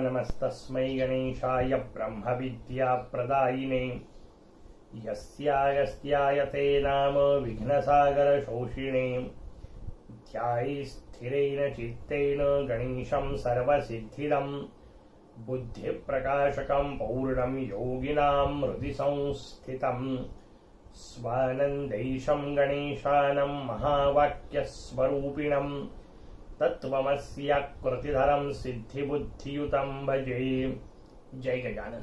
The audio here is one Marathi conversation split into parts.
नमस्तस्मै गणेशाय ब्रह्मविद्याप्रदायिने। यस्यायस्यायते नाम विघ्नसागरशोषिणे। ध्यायि स्थिरेण चित्तेन गणेशं सर्वसिद्धिदम्। बुद्धिप्रकाशकं पौर्णं योगिनां हृदि संस्थितम्। स्वानन्दैशं गणेशानं महावाक्यस्वरूपिणम्। तत्वमस्याकृतिधरं सिद्धिबुद्धियुतं भजे। जय गजानन।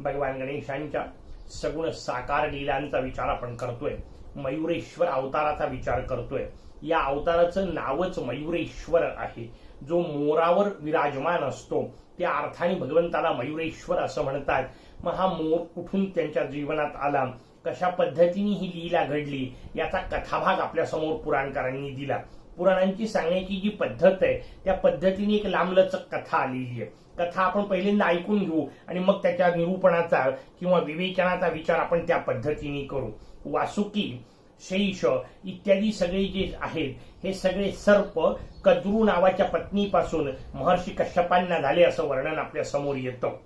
भगवान गणेशांच्या सगुण साकार लीलांचा विचार आपण करतोय. मयुरेश्वर अवताराचा विचार करतोय. या अवताराचं नावच मयुरेश्वर आहे. जो मोरावर विराजमान असतो. त्या अर्थाने भगवंताला मयुरेश्वर असं म्हणतात. मग हा मोर कुठून त्यांच्या जीवनात आला? कशा पद्धतीने ही लीला घडली? याचा कथाभाग आपल्यासमोर पुराणकारांनी दिला. पुराणांची सांगण्याची जी पद्धत आहे त्या पद्धतीने एक लांबलचक कथा आलेली आहे. कथा आपण पहिल्यांदा ऐकून घेऊ आणि मग त्याच्या निरूपणाचा किंवा विवेचनाचा विचार आपण त्या पद्धतीने करू. वासुकी शैष इत्यादी सगळे जे आहेत हे सगळे सर्प कद्रू नावाच्या पत्नीपासून महर्षी कश्यपांना झाले असं वर्णन आपल्यासमोर येतं.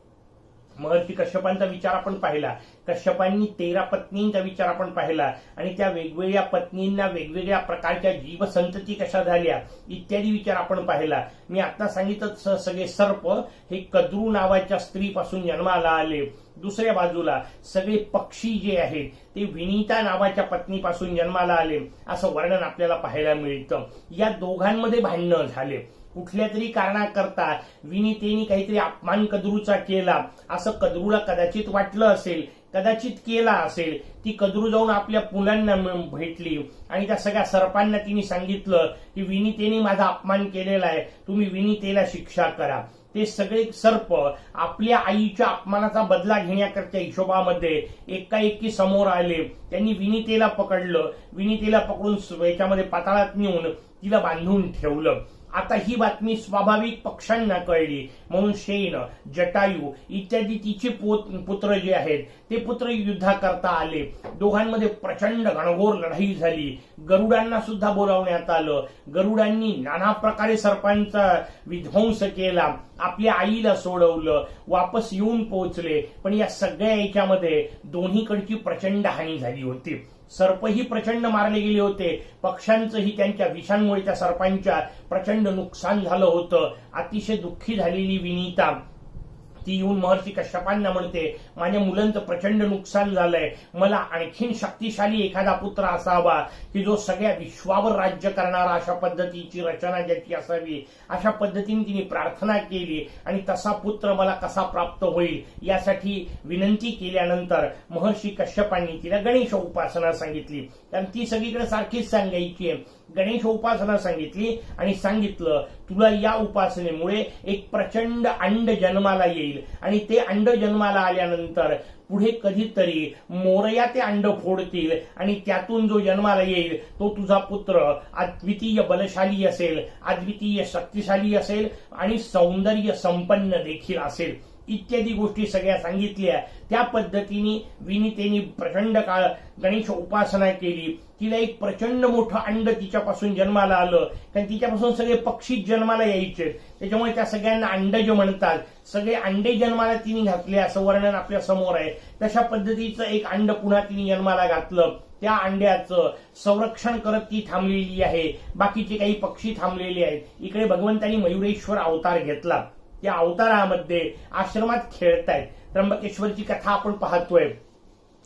महर्षी कश्यपांचा विचार आपण पाहिला. कश्यपांनी तेरा पत्नींचा विचार आपण पाहिला. आणि त्या वेगवेगळ्या पत्नींना वेगवेगळ्या प्रकारच्या जीवसंतती कशा झाल्या इत्यादी विचार आपण पाहिला. मी आता सांगितलं सगळे सर्प हे कद्रू नावाच्या स्त्रीपासून जन्माला आले. दुसऱ्या बाजूला सगळे पक्षी जे आहेत ते विनीता नावाच्या पत्नीपासून जन्माला आले. असं वर्णन आपल्याला पाहायला मिळतं. या दोघांमध्ये भांडणं झाले. कुठल्या तरी कारणाकरता विनीतेने काहीतरी अपमान कद्रूचा केला. असं कद्रूला कदाचित वाटलं असेल कदाचित केला असेल ती कद्रू जाऊन आपल्या मुलांना भेटली. आणि त्या सगळ्या सर्पांना तिने सांगितलं की विनीतेने माझा अपमान केलेला आहे तुम्ही विनीतेला शिक्षा करा. ते सगळे सर्प आपल्या आईच्या अपमानाचा बदला घेण्याकरच्या हिशोबामध्ये एकाएकी समोर आले. त्यांनी विनीतेला पकडलं. विनीतेला पकडून याच्यामध्ये पाताळात नेऊन तिला बांधून ठेवलं. आता ही बातमी स्वाभाविक पक्षांना कळली. म्हणून शेन जटायू इत्यादी तिचे पुत्र जे आहेत ते पुत्र युद्धाकरता आले. दोघांमध्ये प्रचंड घणघोर लढाई झाली. गरुडांना सुद्धा बोलावण्यात आलं. गरुडांनी नाना प्रकारे सर्पांचा विध्वंस केला. आपल्या आईला सोडवलं. वापस येऊन पोहोचले. पण या सगळ्या याच्यामध्ये दोन्हीकडची प्रचंड हानी झाली होती. सर्पही प्रचंड मारले गेले होते. पक्ष्यांचंही त्यांच्या विषांमुळे त्या सर्पांच्या प्रचंड नुकसान झालं होतं. अतिशय दुःखी झालेली विनीता. ती येऊन महर्षी कश्यपांना म्हणते माझ्या मुलांचं प्रचंड नुकसान झालंय. मला आणखीन शक्तिशाली एखादा पुत्र असावा की जो सगळ्या विश्वावर राज्य करणारा अशा पद्धतीची रचना ज्याची असावी अशा पद्धतीने तिने प्रार्थना केली आणि तसा पुत्र मला कसा प्राप्त होईल यासाठी विनंती केल्यानंतर महर्षी कश्यपांनी तिला गणेश उपासना सांगितली. कारण ती सगळीकडे सारखीच सांगायची आहे. गणेश उपासना सांगितली आणि सांगितलं तुला या उपासनेमुळे एक प्रचंड अंड जन्माला येईल. आणि ते अंड जन्माला आल्यानंतर पुढे कधीतरी मोरया ते अंड फोडतील आणि त्यातून जो जन्माला येईल तो तुझा पुत्र अद्वितीय बलशाली असेल अद्वितीय शक्तिशाली असेल आणि सौंदर्य संपन्न देखील असेल. इत्यादी गोष्टी सगळ्या सांगितल्या. त्या पद्धतीने विनीतेने प्रचंड काळ गणेश उपासना केली. तिला एक प्रचंड मोठं अंड तिच्यापासून जन्माला आलं. कारण तिच्यापासून सगळे पक्षी जन्माला यायचे. त्याच्यामुळे त्या सगळ्यांना अंडज म्हणतात सगळे अंडे जन्माला तिने घातले असं वर्णन आपल्यासमोर आहे. तशा पद्धतीचं एक अंड पुन्हा तिने जन्माला घातलं. त्या अंड्याचं संरक्षण करत ती थांबलेली आहे. बाकीचे काही पक्षी थांबलेले आहेत. इकडे भगवंतानी मयुरेश्वर अवतार घेतला. या अवतारामध्ये आश्रमात खेळतायत. त्र्यंबकेश्वरची कथा आपण पाहतोय.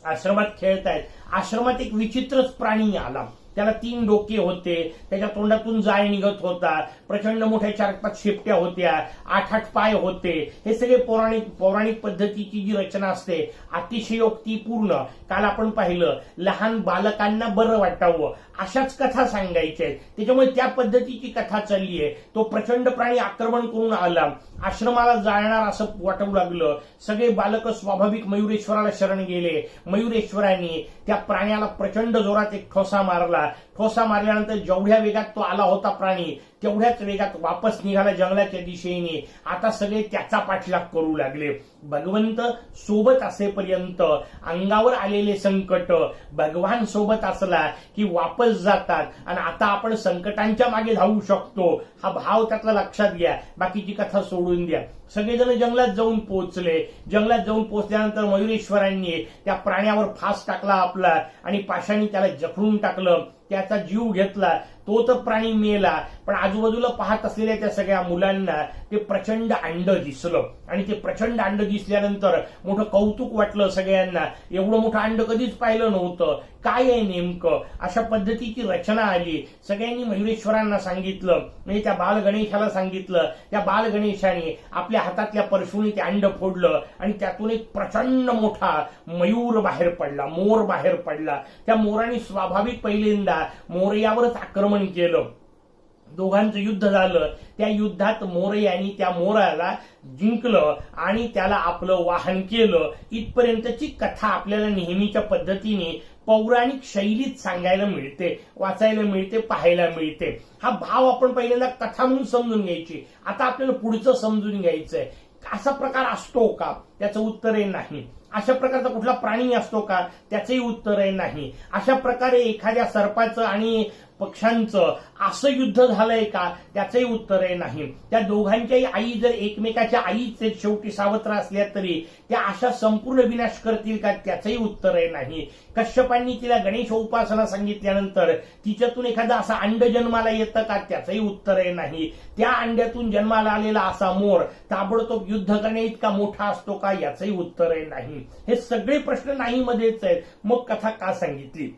आश्रमात खेळतायत. आश्रमात एक विचित्रच प्राणी आला. त्याला तीन डोके होते. त्याच्या तोंडातून जाय निघत होता. प्रचंड मोठ्या चार पाच शेपट्या होत्या. आठ आठ पाय होते. हे सगळे पौराणिक पौराणिक पद्धतीची जी रचना असते अतिशयोक्तीपूर्ण. काल आपण पाहिलं लहान बालकांना बरं वाटावं. अशाच कथा सांगायच्या आहेत. त्याच्यामुळे त्या पद्धतीची कथा चालली आहे. तो प्रचंड प्राणी आक्रमण करून आला. आश्रमाला जाळणार असं वाटू लागलं. सगळे बालक स्वाभाविक मयुरेश्वराला शरण गेले. मयुरेश्वरांनी त्या प्राण्याला प्रचंड जोरात एक ठोसा मारला. ठोसा मारल्यानंतर जेवढ्या वेगात तो आला होता प्राणी तेवढ्याच वेगात वापस निघाला जंगलाच्या दिशेने. आता सगळे त्याचा पाठलाग करू लागले. भगवंत सोबत असेपर्यंत अंगावर आलेले संकट भगवान सोबत असला की वापस जातात. आणि आता आपण संकटांच्या मागे धावू शकतो. हा भाव त्यातला लक्षात घ्या. बाकीची कथा सोडून द्या. सगळेजण जंगलात जाऊन पोहोचले. जंगलात जाऊन पोहोचल्यानंतर मयुरेश्वरांनी त्या प्राण्यावर फास टाकला आपला आणि पाशाने त्याला जखडून टाकलं. त्याचा जीव घेतला तो तर प्राणी मेला. पण आजूबाजूला पाहत असलेल्या त्या सगळ्या मुलांना ते प्रचंड अंड दिसलं. आणि ते प्रचंड अंड दिसल्यानंतर मोठं कौतुक वाटलं सगळ्यांना. एवढं मोठं अंड कधीच पाहिलं नव्हतं. काय आहे नेमकं? अशा पद्धतीची रचना आली. सगळ्यांनी मयुरेश्वरांना सांगितलं. म्हणजे त्या बालगणेशाला सांगितलं. त्या बाल गणेशाने आपल्या हातातल्या परशुनी ते अंड फोडलं. आणि त्यातून एक प्रचंड मोठा मयूर बाहेर पडला. मोर बाहेर पडला. त्या मोराने स्वाभाविक पहिल्यांदा मोरयावरच आक्रमण केलं. दोघांचं युद्ध झालं त्या युद्धात मोर यांनी त्या मोराला जिंकलं आणि त्याला आपलं वाहन केलं. इथपर्यंतची कथा आपल्याला नेहमीच्या पद्धतीने पौराणिक शैलीत सांगायला मिळते वाचायला मिळते पाहायला मिळते. हा भाव आपण पहिल्यांदा कथा म्हणून समजून घ्यायची. आता आपल्याला पुढचं समजून घ्यायचंय. असा प्रकार असतो का? त्याचं उत्तर आहे नाही. अशा प्रकारचा कुठला प्राणी असतो का? त्याचंही उत्तर आहे नाही. अशा प्रकारे एखाद्या सर्पाचं आणि पक्षांचं असं युद्ध झालंय का? त्याचंही उत्तर आहे नाही. त्या दोघांच्याही आई जर एकमेकाच्या आईच आहेत, शेवटी सावत्र असल्या तरी त्या अशा संपूर्ण विनाश करतील का? त्याचंही उत्तर आहे नाही. कश्यपांनी तिला गणेश उपासना सांगितल्यानंतर तिच्यातून एखादा असा अंड जन्माला येतं का? त्याचंही उत्तर आहे नाही. त्या अंड्यातून जन्माला आलेला असा मोर ताबडतोब युद्ध करणे इतका मोठा असतो का? याचंही उत्तर आहे नाही. हे सगळे प्रश्न नाही मध्येच आहेत. मग कथा का सांगितली?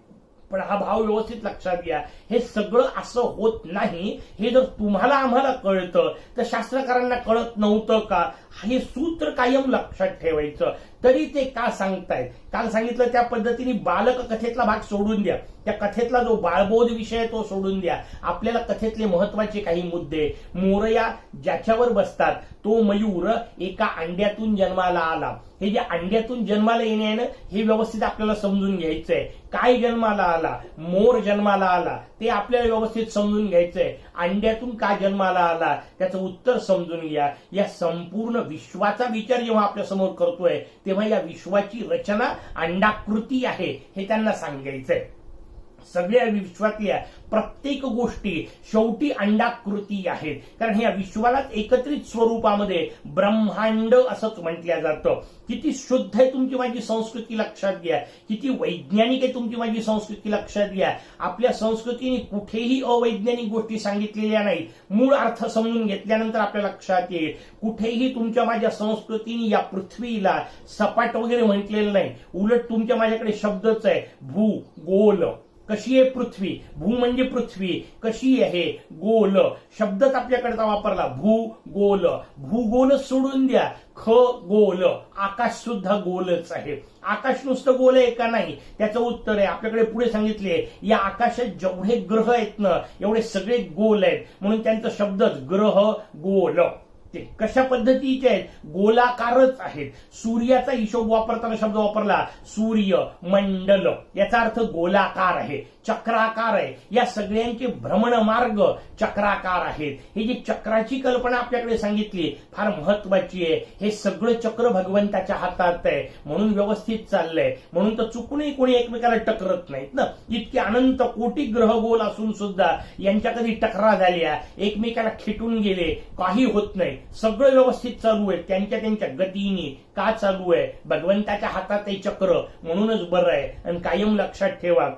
पण हा भाव व्यवस्थित लक्षात घ्या. हे सगळं असं होत नाही हे जर तुम्हाला आम्हाला कळतं तर शास्त्रकारांना कळत नव्हतं का? हे सूत्र कायम लक्षात ठेवायचं. तरी ते का सांगतायत? काल सांगितलं त्या पद्धतीने बालक कथेतला भाग सोडून द्या. त्या कथेतला जो बाळबोध विषय तो सोडून द्या. आपल्याला कथेतले महत्त्वाचे काही मुद्दे. मोरया ज्याच्यावर बसतात तो मयूर एका अंड्यातून जन्माला आला. हे जे अंड्यातून जन्माला येणे आहे ना हे व्यवस्थित आपल्याला समजून घ्यायचंय. काय जन्माला आला? मोर जन्माला आला. ते आपल्याला व्यवस्थित समजून घ्यायचंय. अंड्यातून का जन्माला आला? त्याचं उत्तर समजून घ्या. या संपूर्ण विश्वाचा विचार जेव्हा आपल्यासमोर करतोय तेव्हा या विश्वाची रचना अंडाकृती आहे हे त्यांना सांगायचंय. सगळ्या विश्वातल्या प्रत्येक गोष्टी शेवटी अंडाकृती आहेत. कारण या विश्वालाच एकत्रित स्वरूपामध्ये ब्रह्मांड असंच म्हटलं जातं. किती शुद्ध आहे तुमची माझी संस्कृती लक्षात घ्या. किती वैज्ञानिक आहे तुमची माझी संस्कृती लक्षात घ्या. आपल्या संस्कृतीने कुठेही अवैज्ञानिक गोष्टी सांगितलेल्या नाही मूळ अर्थ समजून घेतल्यानंतर आपल्या लक्षात येईल. कुठेही तुमच्या माझ्या संस्कृतीने या पृथ्वीला सपाट वगैरे म्हटलेलं नाही. उलट तुमच्या माझ्याकडे शब्दच आहे. भू गोल. कशी आहे पृथ्वी? भू म्हणजे पृथ्वी. कशी आहे? गोल. शब्दच आपल्याकडचा वापरला. भू गोल. भूगोल सोडून द्या. ख गोल. आकाश सुद्धा गोलच आहे. आकाश नुसतं गोल आहे का नाही? त्याचं उत्तर आहे. आपल्याकडे पुढे सांगितले या आकाशात जेवढे ग्रह आहेत ना एवढे सगळे गोल आहेत. म्हणून त्यांचा शब्दच ग्रह गोल. ते कशा पद्धतीचे आहेत? गोलाकारच आहेत. सूर्याचा हिशोब वापरताना शब्द वापरला. सूर्य मंडल. याचा अर्थ गोलाकार आहे. चक्राकार आहे. या सगळ्यांचे भ्रमण मार्ग चक्राकार आहेत. ही जी चक्राची कल्पना आपल्याकडे सांगितली फार महत्वाची आहे. हे सगळं चक्र भगवंताच्या हातात आहे. म्हणून व्यवस्थित चाललंय. म्हणून तर चुकूनही कोणी एकमेकाला टकरत नाहीत ना. इतके अनंत कोटी ग्रह गोल असून सुद्धा यांच्या कधी टकरा झाल्या एकमेकाला खेटून गेले काही होत नाही. सगळं व्यवस्थित चालू आहे. त्यांच्या त्यांच्या गतीने का चालू आहे? भगवंताच्या हातात आहे चक्र. म्हणूनच बरं आहे. आणि कायम लक्षात ठेवा.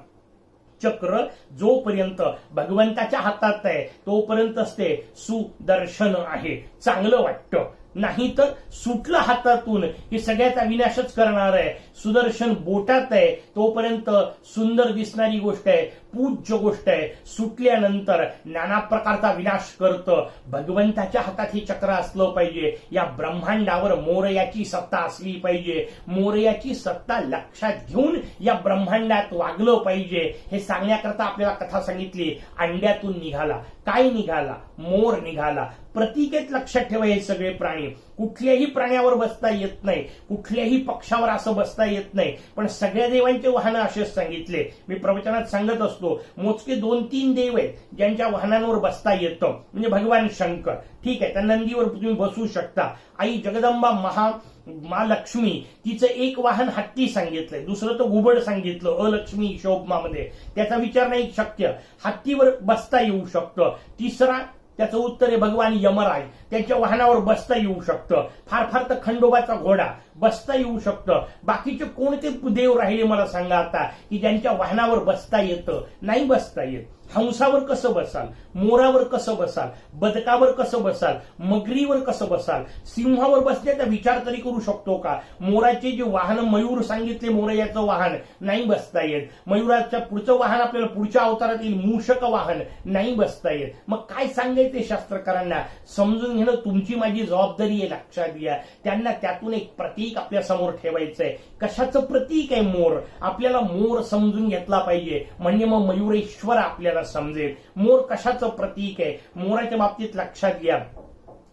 चक्र जोपर्यंत भगवंताच्या हातात आहे तोपर्यंतच ते सुदर्शन आहे. चांगलं वाटतं. नाही तर सुटलं हातातून हे सगळ्याचा विनाशच करणार आहे. सुदर्शन बोटात आहे. तोपर्यंत सुंदर दिसणारी गोष्ट आहे. पूज्य गोष्ट आहे. सुटल्यानंतर नाना प्रकारचा विनाश करतं भगवंताच्या हातात हे चक्र असलं पाहिजे. या ब्रह्मांडावर मोरयाची सत्ता असली पाहिजे. मोरयाची सत्ता लक्षात घेऊन या ब्रह्मांडात वागलं पाहिजे. हे सांगण्याकरता आपल्याला कथा सांगितली. अंड्यातून निघाला. काय निघाला? मोर निघाला. प्रतिकेत लक्षात ठेवा हे सगळे प्राणी. कुठल्याही प्राण्यावर बसता येत नाही. कुठल्याही पक्षावर असं बसता येत नाही. पण सगळ्या देवांचे वाहनं असेच सांगितले. मी प्रवचनात सांगत असतो मोजके दोन तीन देव आहेत ज्यांच्या वाहनांवर बसता येतं. म्हणजे भगवान शंकर. ठीक आहे त्या नंदीवर तुम्ही बसू शकता. आई जगदंबा महा महालक्ष्मी तिचं एक वाहन हत्ती सांगितलंय दुसरं तर घुबड सांगितलं अलक्ष्मी शोभमामध्ये. त्याचा विचार नाही शक्य. हत्तीवर बसता येऊ शकतं. तिसरा त्याचं उत्तर आहे भगवान यमराज त्यांच्या वाहनावर बसता येऊ शकतं. फार फार तर खंडोबाचा घोडा. बसता येऊ शकतं. बाकीचे कोणते देव राहिले मला सांगा आता की ज्यांच्या वाहनावर बसता येतं? नाही बसता येत. हंसावर कसं बसाल? मोरावर कसं बसाल? बदकावर कसं बसाल? मगरीवर कसं बसाल? सिंहावर बसण्याचा विचार तरी करू शकतो का? मोराचे जे वाहन मयूर सांगितले मोरयाचं वाहन नाही बसता येत. मयुराच्या पुढचं वाहन आपल्याला पुढच्या अवतारात येईल. मूषक वाहन नाही बसता येत. मग काय सांगायचे शास्त्रकारांना? समजून घेणं तुमची माझी जबाबदारी आहे लक्षात घ्या. त्यांना त्यातून एक प्रतीक आपल्यासमोर ठेवायचंय. कशाचं प्रतीक आहे मोर? आपल्याला मोर समजून घेतला पाहिजे. म्हणजे मग मयुरेश्वर आपल्याला समजेल. मोर कशाचं प्रतीक आहे? मोराच्या बाबतीत लक्षात घ्या.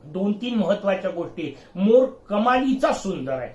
दोन तीन महत्त्वाच्या गोष्टी. मोर कमालीचा सुंदर आहे.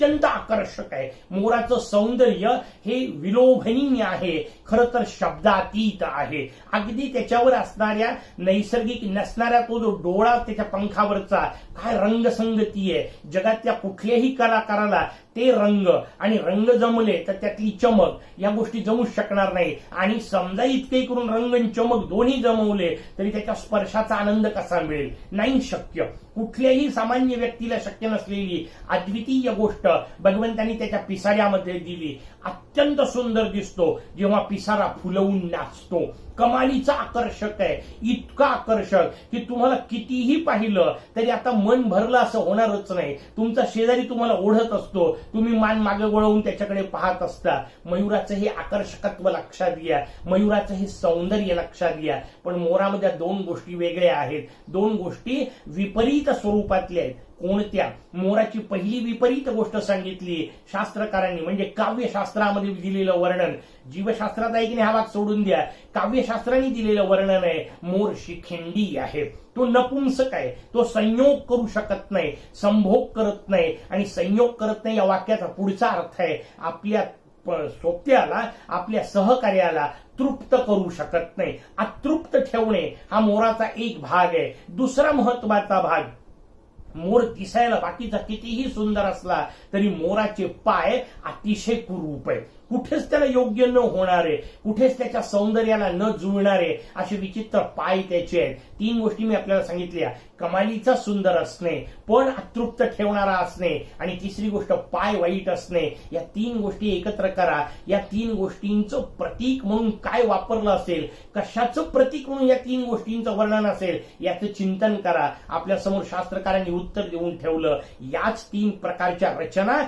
अत्यंत आकर्षक आहे. मोराचं सौंदर्य हे विलोभनीय आहे. खर तर शब्दातीत आहे. अगदी त्याच्यावर असणाऱ्या नैसर्गिक नसणाऱ्या तो जो डोळा त्याच्या पंखावरचा काय रंगसंगती आहे. जगातल्या कुठल्याही कलाकाराला ते रंग आणि रंग जमले तर त्यातली चमक या गोष्टी जमू शकणार नाही. आणि समजा इतके करून रंग आणि चमक दोन्ही जमवले तरी त्याच्या स्पर्शाचा आनंद कसा मिळेल? नाही शक्य. कुठल्याही सामान्य व्यक्तीला शक्य नसलेली अद्वितीय गोष्ट भगवंतांनी त्याच्या पिसाऱ्यामध्ये दिली. अत्यंत सुंदर दिसतो जेव्हा पिसारा फुलवून नाचतो. कमालीचा आकर्षक आहे. इतका आकर्षक की तुम्हाला कितीही पाहिलं तरी आता मन भरलं असं होणारच नाही. तुमचा शेजारी तुम्हाला ओढत असतो. तुम्ही मान मागे वळवून त्याच्याकडे पाहत असता. मयुराचं हे आकर्षकत्व लक्षात घ्या. मयुराचं हे सौंदर्य लक्षात घ्या. पण मोरामध्ये दोन गोष्टी वेगळ्या आहेत. दोन गोष्टी विपरीत स्वरूपातल्या आहेत. कोणत्या? मोराची पहिली विपरीत गोष्ट सांगितली. शास्त्रकारांनी म्हणजे काव्यशास्त्रामध्ये दिलेलं वर्णन. जीवशास्त्रात आहे की नाही हा भाग सोडून द्या. काव्यशास्त्राने दिलेलं वर्णन आहे मोर शिखिंडी आहे. तो नपुंसक आहे. तो संयोग करू शकत नाही संभोग करत नाही आणि संयोग करत नाही या वाक्याचा पुढचा अर्थ आहे आपल्या सोप्याला आपल्या सहकार्याला तृप्त करू शकत नाही. अतृप्त ठेवणे हा मोराचा एक भाग आहे. दुसरा महत्त्वाचा भाग मोर दिसायला बाकीचा कितीही सुंदर असला तरी मोराचे पाय अतिशय कुरूप आहे कुठेच त्याला योग्य न होणारे कुठेच त्याच्या सौंदर्याला न जुळणारे असे विचित्र पाय त्याचे आहेत. तीन गोष्टी मी आपल्याला सांगितल्या. कमालीचा सुंदर असणे पण अतृप्त ठेवणारा असणे आणि तिसरी गोष्ट पाय वाईट असणे या तीन गोष्टी एकत्र करा. या तीन गोष्टींचं प्रतीक म्हणून काय वापरलं असेल कशाचं प्रतीक म्हणून या तीन गोष्टींचं वर्णन असेल याचं चिंतन करा. आपल्यासमोर शास्त्रकारांनी उत्तर देऊन ठेवलं. याच तीन प्रकारच्या रचना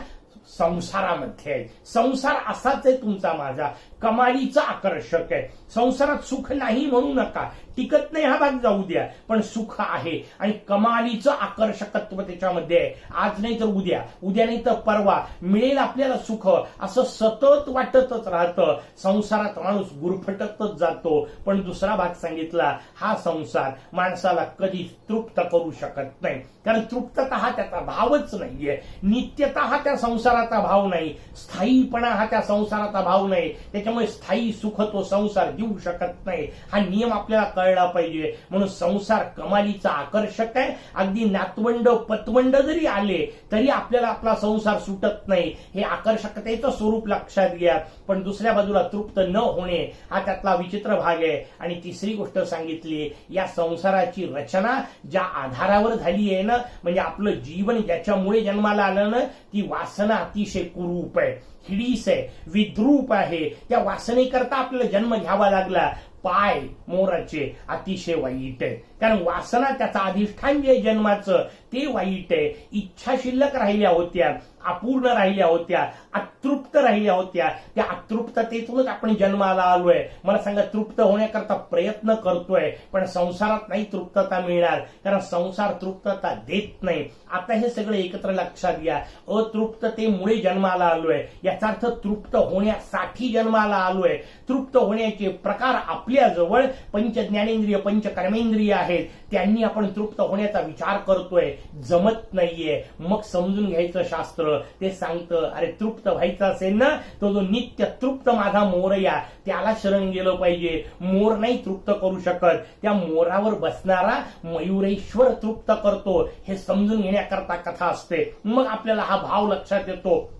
संसारामध्ये. आहे संसार असाच आहे तुमचा माझा. कमालीचं आकर्षक आहे. संसारात सुख नाही म्हणू नका. टिकत नाही हा भाग जाऊ द्या. पण सुख आहे आणि कमालीचं आकर्षकत्व त्याच्यामध्ये आहे. आज नाही तर उद्या. उद्या नाही तर परवा. मिळेल आपल्याला सुख. असं सतत वाटतच राहतं. संसारात माणूस गुरफटतच जातो. पण दुसरा भाग सांगितला हा संसार माणसाला कधीच तृप्त करू शकत नाही. कारण तृप्तता हा त्याचा भावच नाहीये. नित्यता हा त्या संसाराचा भाव नाही. स्थायीपणा हा त्या संसाराचा भाव नाही. त्याच्यामुळे स्थायी सुख तो संसार देऊ शकत नाही. हा नियम आपल्याला कळला पाहिजे. म्हणून संसार कमालीचा आकर्षक आहे. अगदी नातवंड पतवंड जरी आले तरी आपल्याला आपला संसार सुटत नाही. हे आकर्षकतेचं स्वरूप लक्षात घ्या. पण दुसऱ्या बाजूला तृप्त न होणे हा त्यातला विचित्र भाग आहे. आणि तिसरी गोष्ट सांगितली या संसाराची रचना ज्या आधारावर झाली आहे ना म्हणजे आपलं जीवन ज्याच्यामुळे जन्माला आलं ना ती वासना अतिशय कुरूप आहे. हिडीस आहे विद्रूप आहे. त्या वासनेकरता आपल्याला जन्म घ्यावा लागला. पाय मोराचे अतिशय वाईट आहे कारण वासना त्याचा अधिष्ठान जे जन्माचं. ते वाईट आहे. इच्छा शिल्लक राहिल्या होत्या अपूर्ण राहिल्या होत्या अतृप्त राहिल्या होत्या. त्या अतृप्ततेतूनच आपण जन्माला आलोय. मला सांगा तृप्त होण्याकरता प्रयत्न करतोय पण संसारात नाही तृप्तता मिळणार. कारण संसार तृप्तता देत नाही. आता हे सगळे एकत्र लक्षात घ्या. अतृप्ततेमुळे जन्माला आलोय. याचा अर्थ तृप्त होण्यासाठी जन्माला आलोय. तृप्त होण्याचे प्रकार आपल्या जवळ पंच ज्ञानेंद्रिय पंच कर्मेंद्रिय आहेत. त्यांनी आपण तृप्त होण्याचा विचार करतोय. जमत नाहीये. मग समजून घ्यायचं शास्त्र. ते सांगतं अरे तृप्त व्हायचं असेल ना तो जो नित्य तृप्त माझा मोरया त्याला शरण गेलं पाहिजे. मोर नाही तृप्त करू शकत. त्या मोरावर बसणारा मयुरेश्वर तृप्त करतो. हे समजून घेण्याकरता कथा असते. मग आपल्याला हा भाव लक्षात येतो.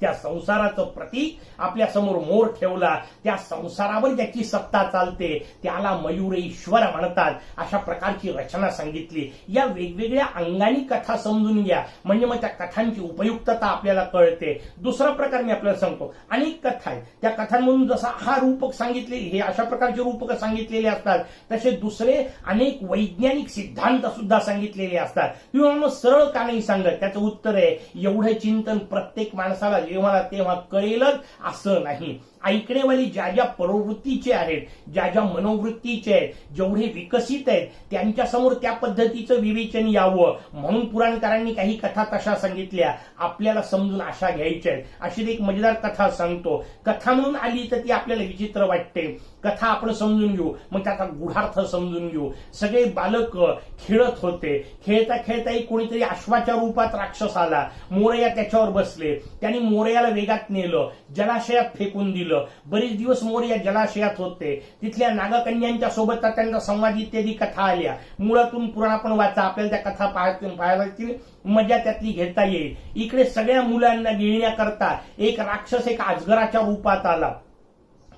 त्या संसाराचं प्रतीक आपल्यासमोर मोर ठेवला त्या संसारावर ज्याची सत्ता चालते त्याला मयुरेश्वर म्हणतात अशा प्रकारची रचना सांगितली. या वेगवेगळ्या अंगानी कथा समजून घ्या. म्हणजे मग त्या कथांची उपयुक्तता आपल्याला कळते. दुसरा प्रकार मी आपल्याला सांगतो. अनेक कथा आहेत. त्या कथांमधून जसा हा रूपक सांगितले हे अशा प्रकारचे रूपक सांगितलेले असतात. तसे दुसरे अनेक वैज्ञानिक सिद्धांत सुद्धा सांगितलेले असतात. किंवा मग सरळ का नाही सांगत? त्याचं उत्तर आहे एवढं चिंतन प्रत्येक माणसाला मला तेव्हा कळेलच असं नाही. ऐकणेवाली ज्या ज्या प्रवृत्तीचे आहेत ज्या ज्या मनोवृत्तीचे आहेत जेवढे विकसित आहेत त्यांच्यासमोर त्या पद्धतीचं विवेचन यावं. म्हणून पुराणकारांनी काही कथा तशा सांगितल्या. आपल्याला समजून आशा घ्यायच्या आहेत. अशी एक मजेदार कथा सांगतो. कथा म्हणून आली तर ती आपल्याला विचित्र वाटते. कथा आपण समजून घेऊ. मग त्याचा गुढार्थ समजून घेऊ. सगळे बालक खेळत होते. खेळता खेळता एक कोणीतरी अश्वाच्या रूपात राक्षस आला. मोरया त्याच्यावर बसले. त्यांनी मोरयाला वेगात नेलं. जलाशयात फेकून दिलं. बरेच दिवस मोरया जलाशयात होते. तिथल्या नागकन्यांच्या सोबत त्यांचा संवाद इत्यादी कथा आल्या. मुळातून पुराण आपण वाचा. आपल्याला त्या कथा पाहायची मजा त्यातली घेता येईल. इकडे सगळ्या मुलांना गिळण्याकरता एक राक्षस एक अजगराच्या रूपात आला.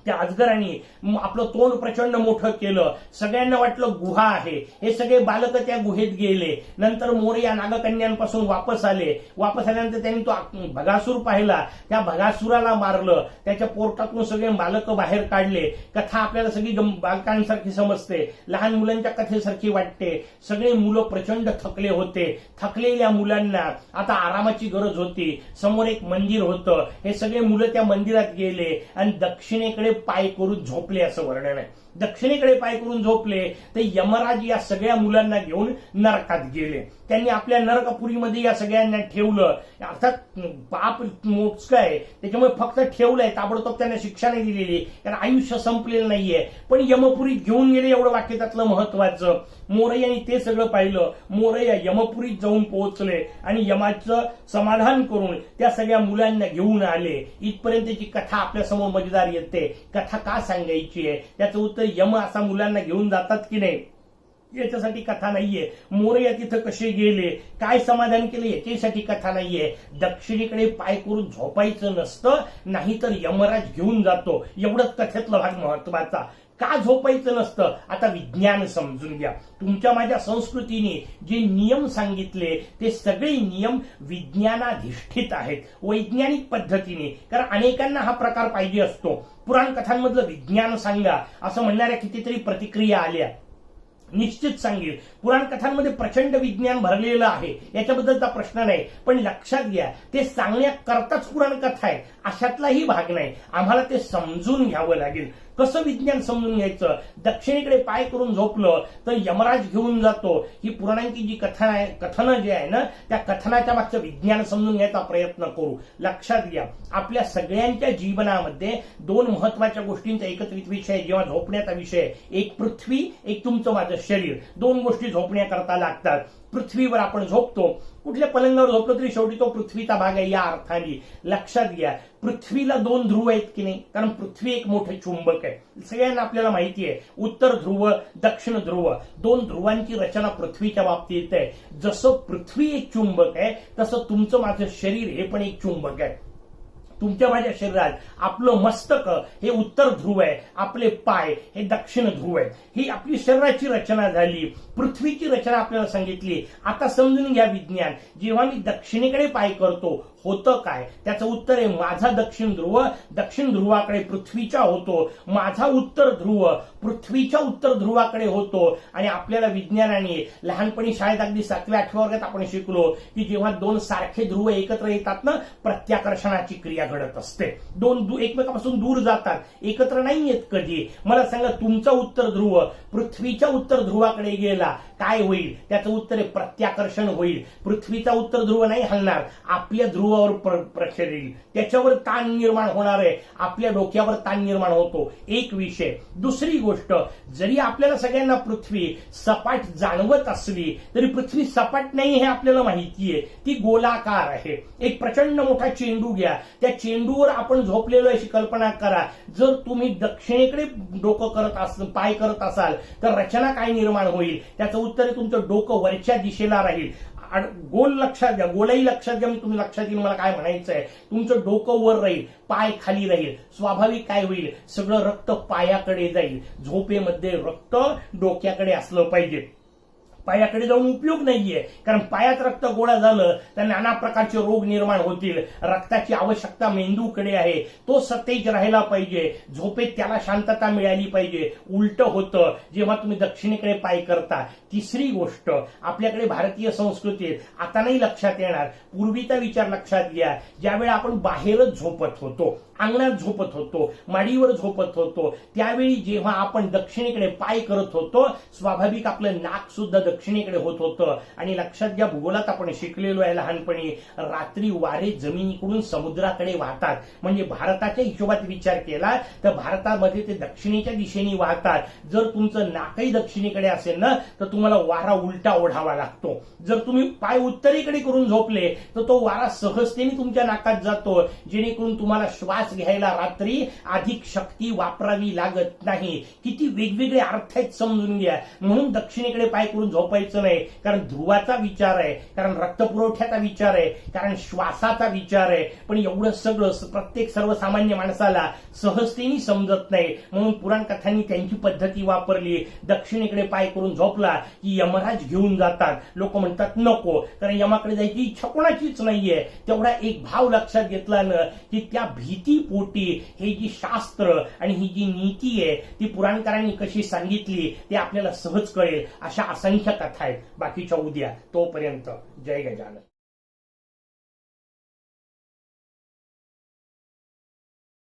त्या अजगरांनी आपलं तोंड प्रचंड मोठं केलं. सगळ्यांना वाटलं गुहा आहे. हे सगळे बालक त्या गुहेत गेले. नंतर मोर या नागकन्यांपासून वापस आले. वापस आल्यानंतर त्यांनी तो भगासूर पाहिला. त्या भगासुराला मारलं. त्याच्या पोर्टातून सगळे बालक बाहेर काढले. कथा आपल्याला सगळी बालकांसारखी समजते. लहान मुलांच्या कथेसारखी वाटते. सगळे मुलं प्रचंड थकले होते. थकलेल्या मुलांना आता आरामाची गरज होती. समोर एक मंदिर होतं. हे सगळे मुलं त्या मंदिरात गेले. आणि दक्षिणेकडे पाय करून झोपले असं वर्णन आहे. दक्षिणेकडे पाय करून झोपले तर यमराज या सगळ्या मुलांना घेऊन नरकात गेले. त्यांनी आपल्या नरकपुरीमध्ये या सगळ्यांना ठेवलं. अर्थात पाप मोजक आहे त्याच्यामुळे फक्त ठेवलंय ताबडतोब त्यांना शिक्षा नाही दिलेली. कारण आयुष्य संपलेलं नाहीये. पण यमपुरीत घेऊन गेले एवढं वाक्य त्यातलं महत्वाचं. मोरयांनी ते सगळं पाहिलं. मोरया यमपुरीत जाऊन पोहोचले आणि यमाचं समाधान करून त्या सगळ्या मुलांना घेऊन आले. इथपर्यंतची कथा आपल्यासमोर मजेदार येते. कथा का सांगायची आहे? त्याचं उत्तर यम असा मुलांना घेऊन जातात की नाही? याच्यासाठी कथा नाहीये. मोरया तिथं कसे गेले? काय समाधान केले? याच्यासाठी कथा नाहीये. दक्षिणेकडे पाय करून झोपायचं नसतं नाहीतर यमराज घेऊन जातो. एवढंच कथेतला भाग महत्त्वाचा. का झोपायचं नसतं? आता विज्ञान समजून घ्या. तुमच्या माझ्या संस्कृतीने जे नियम सांगितले ते सगळे नियम विज्ञानाधिष्ठित आहेत. वैज्ञानिक पद्धतीने. कारण अनेकांना हा प्रकार पाहिजे असतो. पुराण कथांमधलं विज्ञान सांगा. असं म्हणणाऱ्या कितीतरी प्रतिक्रिया आल्या. निश्चित सांगेल. पुराण कथांमध्ये प्रचंड विज्ञान भरलेलं आहे. याच्याबद्दलचा प्रश्न नाही. पण लक्षात घ्या ते सांगण्याकरताच पुराण कथा आहे अशातलाही भाग नाही. आम्हाला ते समजून घ्यावं लागेल. कसं विज्ञान समजून घ्यायचं? दक्षिणेकडे पाय करून झोपलं तर यमराज घेऊन जातो. ही पुराणांची जी कथन आहे कथनं जे आहे ना त्या कथनाच्या मागचं विज्ञान समजून घ्यायचा प्रयत्न करू. लक्षात घ्या आपल्या सगळ्यांच्या जीवनामध्ये दोन महत्त्वाच्या गोष्टींचा एकत्रित विषय जेव्हा झोपण्याचा विषय एक पृथ्वी एक तुमचं माझं शरीर. दोन गोष्टी झोपण्याकरता लागतात. पृथ्वीवर आपण झोपतो. कुठल्या पलंगावर झोपलो तरी शेवटी तो पृथ्वीचा भाग आहे या अर्थाने. लक्षात घ्या पृथ्वीला दोन ध्रुव आहेत की नाही? कारण पृथ्वी एक मोठे चुंबक आहे. सगळ्यांना आपल्याला माहिती आहे उत्तर ध्रुव दक्षिण ध्रुव दोन ध्रुवांची रचना पृथ्वीच्या बाबतीत आहे. जसं पृथ्वी एक चुंबक आहे तसं तुमचं माझं शरीर हे पण एक चुंबक आहे. तुमच्या माझ्या शरीरात आपलं मस्तक हे उत्तर ध्रुव आहे आपले पाय हे दक्षिण ध्रुव आहे ही आपली शरीराची रचना झाली पृथ्वीची रचना आपल्याला सांगितली. आता समजून घ्या विज्ञान जेव्हा मी दक्षिणेकडे पाय करतो होतं काय? त्याचं उत्तर आहे माझा दक्षिण ध्रुव. दक्षिण ध्रुवाकडे पृथ्वीच्या होतो. माझा उत्तर ध्रुव पृथ्वीच्या उत्तर ध्रुवाकडे होतो. आणि आपल्याला विज्ञानाने लहानपणी शाळेत अगदी सातव्या आठव्या वर्गात आपण शिकलो की जेव्हा दोन सारखे ध्रुव एकत्र येतात ना प्रत्याकर्षणाची क्रिया घडत असते. दोन एकमेकापासून दूर जातात. एकत्र नाही येत कधी. मला सांगा तुमचा उत्तर ध्रुव पृथ्वीच्या उत्तर ध्रुवाकडे गेला काय होईल? त्याचं उत्तर आहे प्रत्याकर्षण होईल. पृथ्वीचा उत्तर ध्रुव नाही हलणार. आपल्या ध्रुवावर प्र- प्रक्षेप येईल. त्याच्यावर ताण निर्माण होणार आहे. आपल्या डोक्यावर ताण निर्माण होतो. एक विषय. दुसरी गोष्ट जरी आपल्याला सगळ्यांना पृथ्वी सपाट जाणवत असली तरी पृथ्वी सपाट नाही हे आपल्याला माहिती आहे. ती गोलाकार आहे. एक प्रचंड मोठा चेंडू घ्या. त्या चेंडूवर आपण झोपलेलो अशी कल्पना करा. जर तुम्ही दक्षिणेकडे डोकं करत अस पाय करत असाल तर रचना काय निर्माण होईल? त्याचं उत्तर तुमचं डोकं वरच्या दिशेला राहील. गोल लक्षात घ्या. गोलही लक्षात घ्या. मी तुम्ही लक्षात येईल मला काय म्हणायचं आहे तुमचं डोकं वर राहील. पाय खाली राहील. स्वाभाविक काय होईल? सगळं रक्त पायाकडे जाईल. झोपेमध्ये रक्त डोक्याकडे असलं पाहिजे. पायाकडे जाऊन उपयोग नाहीये. कारण पायात रक्त गोळा झालं तर नाना प्रकारचे रोग निर्माण होतील. रक्ताची आवश्यकता मेंदूकडे आहे. तो सतेज राहायला पाहिजे. झोपेत त्याला शांतता मिळाली पाहिजे. उलट होतं. जेव्हा तुम्ही दक्षिणेकडे पाय करता तिसरी गोष्ट आपल्याकडे भारतीय संस्कृतीत आता नाही लक्षात येणार. पूर्वीचा विचार लक्षात घ्या. ज्यावेळी आपण बाहेरच झोपत होतो अंगणात झोपत होतो माडीवर झोपत होतो त्यावेळी जेव्हा आपण दक्षिणेकडे पाय करत होतो स्वाभाविक आपलं नाक सुद्धा दक्षिणेकडे होत होतं. आणि लक्षात घ्या भूगोलात आपण शिकलेलो आहे लहानपणी रात्री वारे जमिनीकडून समुद्राकडे वाहतात. म्हणजे भारताच्या हिशोबात विचार केला तर भारतामध्ये ते दक्षिणेच्या दिशेने वाहतात. जर तुमचं नाकही दक्षिणेकडे असेल ना तर तुम्हाला वारा उलटा ओढावा लागतो. जर तुम्ही पाय उत्तरेकडे करून झोपले तर तो वारा सहजतेने तुमच्या नाकात जातो. जेणेकरून तुम्हाला श्वास घ्यायला रात्री अधिक शक्ती वापरावी लागत नाही. किती वेगवेगळे अर्थ आहेत समजून घ्या. म्हणून दक्षिणेकडे पाय करून झोपायचं नाही कारण ध्रुवाचा विचार आहे कारण रक्तपुरवठ्याचा विचार आहे कारण श्वासाचा विचार आहे. पण एवढं सगळं प्रत्येक सर्वसामान्य माणसाला सहजतेने समजत नाही. म्हणून पुराण कथांनी त्यांची पद्धती वापरली. दक्षिणेकडे पाय करून झोपला की यमराज घेऊन जातात. लोक म्हणतात नको. कारण यमाकडे जायची इच्छा कोणाचीच नाहीये. तेवढा एक भाव लक्षात घेतला ना की त्या भीती पोटी हे जी शास्त्र आणि ही जी नीती आहे ती पुराणकारांनी कशी सांगितली ते आपल्याला सहज कळेल. अशा असंख्य कथा आहेत. बाकीच्या उद्या. तोपर्यंत जय गजानन.